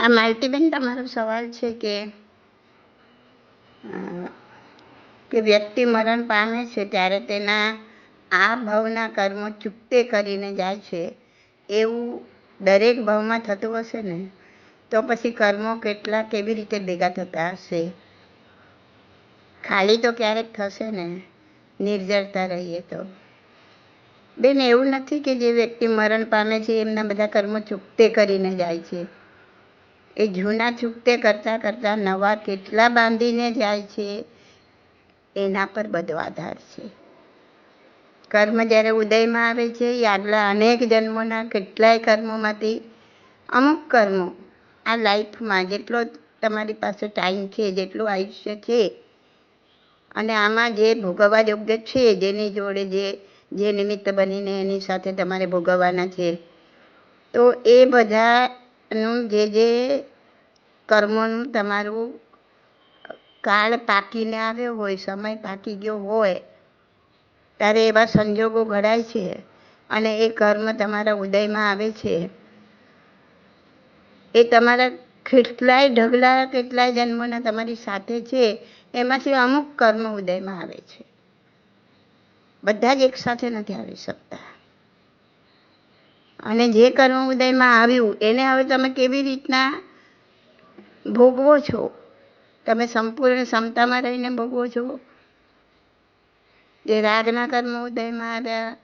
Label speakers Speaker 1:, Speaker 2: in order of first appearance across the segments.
Speaker 1: આ માલતીબેન, તમારો સવાલ છે કે કે વ્યક્તિ મરણ પામે છે ત્યારે તેના આ ભાવના કર્મો ચૂકતે કરીને જાય છે, એવું દરેક ભાવમાં થતું હશે ને? તો પછી કર્મો કેટલા કેવી રીતે ભેગા થતા હશે? ખાલી તો ક્યારેક થશે ને? નિર્જરતા રહીએ તો. બેન, એવું નથી કે જે વ્યક્તિ મરણ પામે છે, એમના બધા કર્મો ચૂકતે કરીને જાય છે. એ જૂના ચૂકતે કરતાં કરતાં નવા કેટલા બાંધીને જાય છે, એના પર બધો આધાર છે. કર્મ જ્યારે ઉદયમાં આવે છે એ આગલા અનેક જન્મોના કેટલાય કર્મોમાંથી અમુક કર્મો આ લાઈફમાં જેટલો તમારી પાસે ટાઈમ છે, જેટલું આયુષ્ય છે, અને આમાં જે ભોગવવા યોગ્ય છે, જેની જોડે જે જે નિમિત્ત બનીને એની સાથે તમારે ભોગવવાના છે, તો એ બધાનું જે જે કર્મોનું તમારું કાળ પાકીને આવ્યો હોય, સમય પાકી ગયો હોય, ત્યારે એવા સંજોગો ઘડાય છે અને એ કર્મ તમારા ઉદયમાં આવે છે. એ તમારા કેટલાય ઢગલા, કેટલાય જન્મોના તમારી સાથે છે, એમાંથી અમુક કર્મ ઉદયમાં આવે છે. બધા જ એકસાથે નથી આવી શકતા. અને જે કર્મ ઉદયમાં આવ્યું, એને હવે તમે કેવી રીતના ભોગવો છો? તમે સંપૂર્ણ ક્ષમતામાં રહીને ભોગવો છો? જે રાગના કર્મ ઉદયમાં આવ્યા,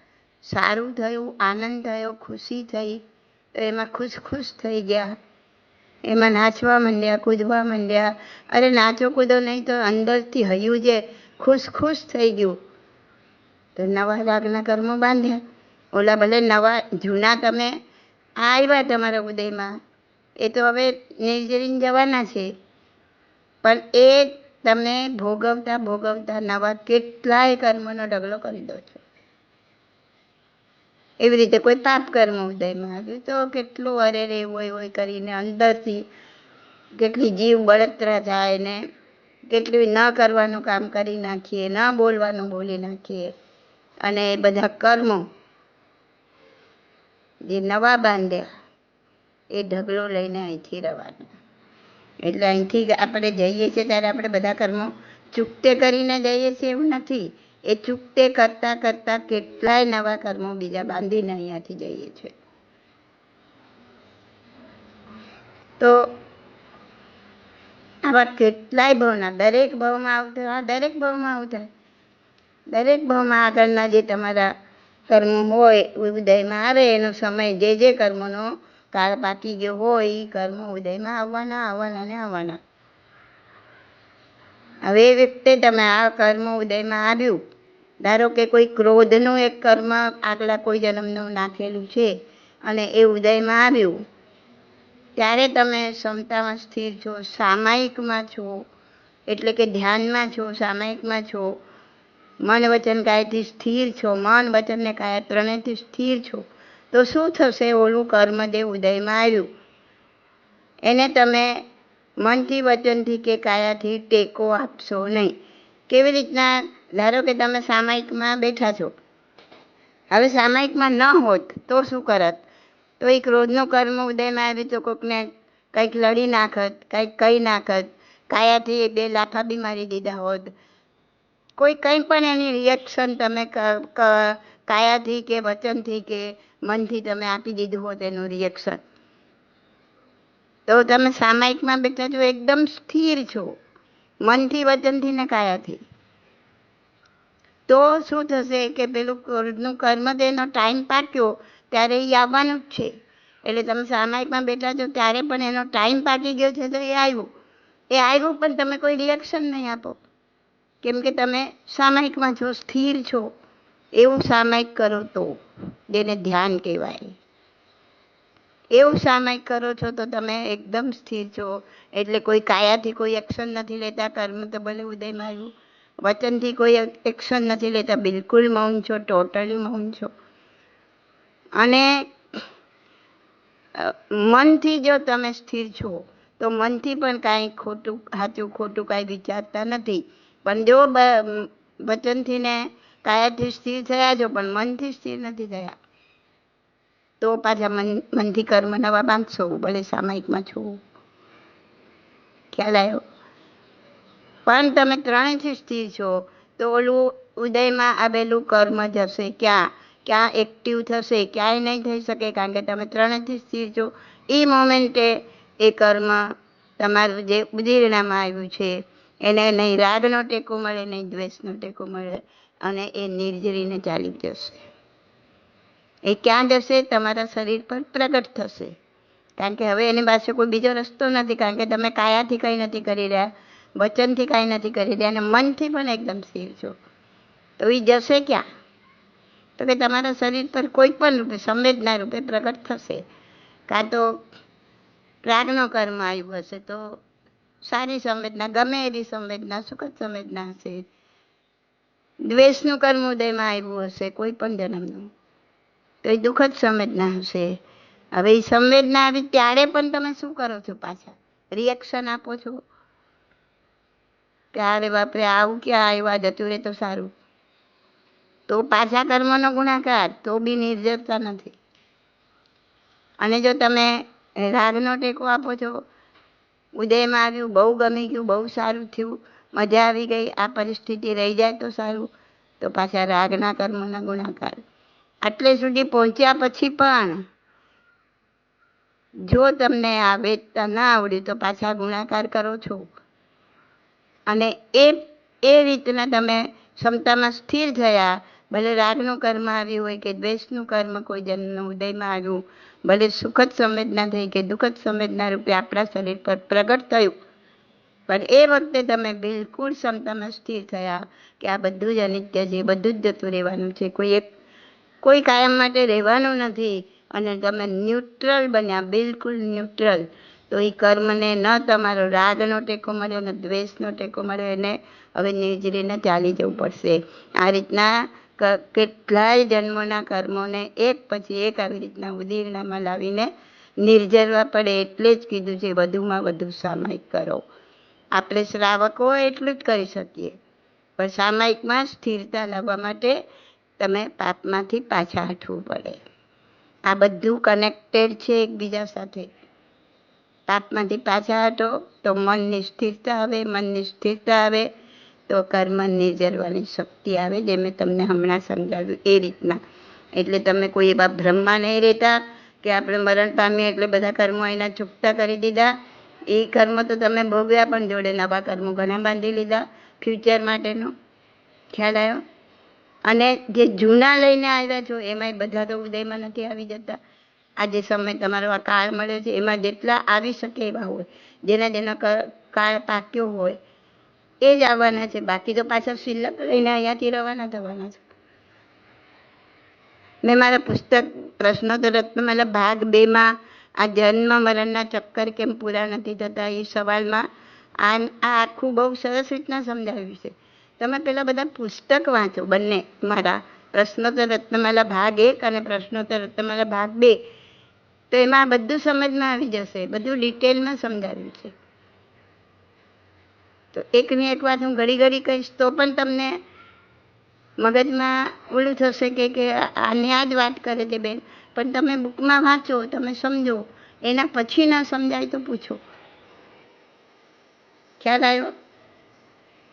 Speaker 1: સારું થયું, આનંદ થયો, ખુશી થઈ, તો એમાં ખુશ ખુશ થઈ ગયા. એમાં નાચવા માંડ્યા, કૂદવા માંડ્યા. અરે નાચો કૂદો નહીં તો અંદરથી હૈયું જે ખુશ ખુશ થઈ ગયું. તો નવા રાગના કર્મો બાંધ્યા. ઓલા ભલે નવા, જૂના તમે આવ્યા તમારા ઉદયમાં. એ તો હવે નિર્જરીને જવાના છે. પણ એ તમે ભોગવતા ભોગવતા નવા કેટલાય કર્મનો ઢગલો કરી દો છો. એવી રીતે કોઈ પાપ કર્મ ઉદયમાં. આવ્યું તો કેટલું અરે રે હોય હોય કરીને અંદરથી કેટલી જીવ બળતરા થાય ને કેટલું ન કરવાનું કામ કરી નાખીએ, ન બોલવાનું બોલી નાખીએ. અને એ બધા કર્મો જે નવા બાંધ્યા એ ઢગલો લઈને અહીંથી રવાનો. એટલે અહીંથી આપણે જઈએ છીએ ત્યારે આપણે બધા કર્મો ચૂકતે કરીને જઈએ છીએ એવું નથી. એ ચૂકતે કરતાં કરતાં કેટલાય નવા કર્મો બીજા બાંધીને અહીંયાથી જઈએ છીએ. તો આવા કેટલાય ભાવના, દરેક ભાવમાં આવતા દરેક ભાવમાં આવતા. દરેક ભાવમાં આગળના જે તમારા કર્મો હોય ઉદયમાં આવે, એનો સમય જે જે કર્મનો કાળ પાકી ગયો હોય એ કર્મ ઉદયમાં આવવાના આવવાના ને આવવાના. હવે એ વખતે તમે આ કર્મ ઉદયમાં આવ્યું. ધારો કે કોઈ ક્રોધનું એક કર્મ આગલા કોઈ જન્મનું નાખેલું છે અને એ ઉદયમાં આવ્યું, ત્યારે તમે ક્ષમતામાં સ્થિર છો, સામાયિકમાં છો, એટલે કે ધ્યાનમાં છો, સામાયિકમાં છો મન વચન કાયથી સ્થિર છો? મન વચન ને કાયા ત્રણેયથી સ્થિર છો? તો શું થશે ઓલું કર્મ જે ઉદયમાં આવ્યું? એને તમે મનથી, વચનથી કે કાયાથી ટેકો આપશો નહીં. કેવી રીતના? ધારો કે તમે સામાયિકમાં બેઠા છો. હવે સામાયિકમાં ન હોત તો શું કરત? તો એક રોજનો કર્મ ઉદયમાં આવ્યું તો કોઈકને કંઈક લડી નાખત, કંઈક કહી નાખત, કાયાથી બે લાફા બી મારી દીધા હોત. કોઈ કંઈ પણ એની રિએક્શન તમે કાયાથી કે વચનથી કે મનથી તમે આપી દીધું હોત એનું રિએક્શન તો તમે સામાયિકમાં બેઠા છો એકદમ સ્થિર છો, મનથી વચનથી ને કાયાથી. તો શું થશે કે પેલું ક્રોધનું કર્મ તેનો ટાઈમ પાક્યો, ત્યારે એ આવવાનું જ છે. એટલે તમે સામાયિકમાં બેઠા છો ત્યારે પણ એનો ટાઈમ પાકી ગયો છે તો એ આવ્યું. એ આવ્યું પણ તમે કોઈ રિએક્શન નહીં આપો. કેમ કે તમે સામાયિકમાં છો સ્થિર છો, એવું સામાયિક કરો તો જેને ધ્યાન કહેવાય. એવું સામાયિક કરો છો તો તમે એકદમ સ્થિર છો. એટલે કોઈ કાયાથી કોઈ એક્શન નથી લેતા, કર્મ તો ભલે ઉદય માર્યું વચનથી કોઈ એક્શન નથી લેતા, બિલકુલ મૌન છો, ટોટલી મૌન છો. અને મનથી જો તમે સ્થિર છો, તો મનથી પણ કાંઈ ખોટું, સાચું ખોટું કાંઈ વિચારતા નથી. પણ જો વચનથી ને કાયાથી સ્થિર થયા છો, પણ મનથી સ્થિર નથી થયા. તો પાછા મન, મનથી કર્મ નવા બાંધશો, ભલે સામાયિકમાં છો. ખ્યાલ આવ્યો? પણ તમે ત્રણેયથી સ્થિર છો, તો ઓલું ઉદયમાં આવેલું કર્મ જશે. ક્યાં? ક્યાં એક્ટિવ થશે? ક્યાંય નહીં થઈ શકે, કારણ કે તમે ત્રણેયથી સ્થિર છો. એ મોમેન્ટે એ કર્મ તમારું જે ઉદીરણામાં આવ્યું છે એને નહીં રાગનો ટેકો મળે નહીં, દ્વેષનો ટેકો મળે અને એ નિર્જરીને ચાલી જશે. એ ક્યાં જશે? તમારા શરીર પર પ્રગટ થશે. કારણ કે હવે એની પાસે કોઈ બીજો રસ્તો નથી, કારણ કે તમે કાયાથી કંઈ નથી કરી રહ્યા, વચનથી કાંઈ નથી કરી રહ્યા અને મનથી પણ એકદમ સ્થિર છો. તો એ જશે ક્યાં? તો કે તમારા શરીર પર કોઈ પણ રૂપે, સંવેદના રૂપે પ્રગટ થશે. કાં તો પ્રાગનો કર્મ આવ્યું હશે, તો સારી સંવેદના, ગમે એવી સંવેદના, સુખદ સંવેદના હશે. દ્વેષનું કર્મ ઉદયમાં આવ્યું હશે, કોઈ પણ જન્મનું. તો એ દુઃખદ સંવેદના હશે. હવે એ સંવેદના આવી ત્યારે પણ તમે શું કરો છો પાછા? રિએક્શન આપો છો? કે અરે બાપરે, આવું ક્યાં આવ્યા? જતું રહે તો સારું. તો પાછા કર્મનો ગુણાકાર, તો બી નિર્જરતા નથી. અને જો તમે રાગનો ટેકો આપો છો ઉદયમાં આવ્યું બહુ ગમી ગયું, બહુ સારું થયું, મજા આવી ગઈ, આ પરિસ્થિતિ રહી જાય તો સારું, તો પાછા રાગના કર્મના ગુણાકાર. આટલે સુધી પહોંચ્યા પછી પણ જો તમને આ વેચતા ના આવડ્યું તો પાછા ગુણાકાર કરો છો. અને એ એ રીતના તમે ક્ષમતામાં સ્થિર થયા ભલે રાગનું કર્મ આવ્યું હોય કે દ્વેષનું કર્મ કોઈ જન્મનું ઉદયમાં આવ્યું, ભલે સુખદ સંવેદના થઈ કે દુઃખદ સંવેદના રૂપે આપણા શરીર પર પ્રગટ થયું. પણ એ વખતે તમે બિલકુલ ક્ષમતામાં સ્થિર થયા કે આ બધું જ અનિત્ય છે બધું જ જતું રહેવાનું છે. કોઈ એક, કોઈ કાયમ માટે રહેવાનું નથી અને તમે ન્યુટ્રલ બન્યા, બિલકુલ ન્યુટ્રલ. તો એ કર્મને ન તમારો રાગનો ટેકો મળ્યો, ન દ્વેષનો ટેકો મળ્યો, એને હવે નિર્જરીને ચાલી જવું પડશે. આ રીતના કેટલાય જન્મોના કર્મોને એક પછી એક આવી રીતના ઉદીરણામાં લાવીને નિર્જરવા પડે એટલે જ કીધું છે, વધુમાં વધુ સામાયિક કરો. આપણે શ્રાવકો એટલું જ કરી શકીએ. પણ સામાયિકમાં સ્થિરતા લાવવા માટે તમે પાપમાંથી પાછા હટવું પડે. આ બધું કનેક્ટેડ છે એકબીજા સાથે. પાપમાંથી પાછા હટો તો મનની સ્થિરતા આવે, મનની સ્થિરતા આવે. તો કર્મ નિર્જરવાની શક્તિ આવે જે મેં તમને હમણાં સમજાવ્યું એ રીતના. એટલે તમે કોઈ એવા ભ્રમમાં નહીં રહેતા કે આપણે મરણ પામીએ એટલે બધા કર્મો એના ચૂકતા કરી દીધા. એ કર્મ તો તમે ભોગવ્યા પણ જોડે નવા કર્મો ઘણા બાંધી લીધા ફ્યુચર માટેનો. ખ્યાલ આવ્યો? અને જે જૂના લઈને આવ્યા છો એમાંય બધા તો ઉદયમાં નથી આવી જતા. આ જે સમય તમારો આ કાળ મળ્યો છે એમાં જેટલા આવી શકે એવા હોય, જેના જેના કાળ પાક્યો હોય એ જ આવવાના છે. બાકી તો પાછા શિલ્લક લઈને અહીંયાથી રવાના થવાના છે. મેં મારા પુસ્તક પ્રશ્નોત્તર રત્નમાલા ભાગ બેમાં આ જન્મ મરણના ચક્કર કેમ પૂરા નથી થતા એ સવાલમાં આ આ આખું બહુ સરસ રીતના સમજાવ્યું છે. તમે પેલા બધા પુસ્તક વાંચો બંને મારા. પ્રશ્નોત્તર રત્નમાલા ભાગ એક અને પ્રશ્નોત્તર રત્નમાલા ભાગ બે. તો એમાં બધું સમજમાં આવી જશે. બધું ડિટેલમાં સમજાવ્યું છે. તો એકની એક વાત હું ઘડી ઘડી કહીશ, તો પણ તમને મગજમાં ઓલું થશે કે કે આને આ જ વાત કરે છે બેન. પણ તમે બુકમાં વાંચો, તમે સમજો. એના પછી ના સમજાય તો પૂછો. ખ્યાલ આવ્યો?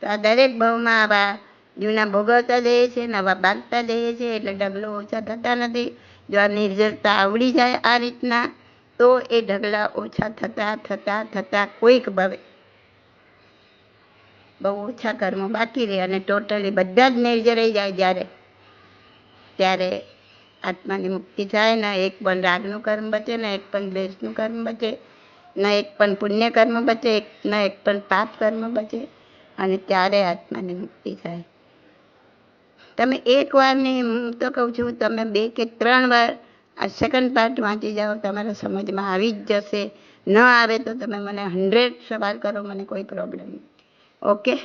Speaker 1: તો આ દરેક ભાવમાં આવા જૂના ભોગવતા જઈએ છે, નવા બાંધતા જઈએ છે, એટલે ઢગલો ઓછા થતા નથી. જો આ નિર્જરતા આવડી જાય આ રીતના, તો એ ઢગલા ઓછા થતા થતા થતા કોઈક ભવે. બહુ ઓછા કર્મો બાકી રહે અને ટોટલી બધા જ નિર્જરાઈ જાય જ્યારે. ત્યારે આત્માની મુક્તિ થાય, ને એક પણ રાગનું કર્મ બચે, ને એક પણ દ્વેષનું કર્મ બચે, ન એક પણ પુણ્ય કર્મ બચે, ન એક પણ પાપ કર્મ બચે અને ત્યારે આત્માની મુક્તિ થાય. તમે એક વાર નહીં હું તો કહું છું, તમે બે કે ત્રણ વાર આ સેકન્ડ પાર્ટ વાંચી જાઓ, તમારા સમજમાં આવી જ જશે. ન આવે તો તમે મને હંડ્રેડ સવાલ કરો, મને કોઈ પ્રોબ્લેમ નથી okay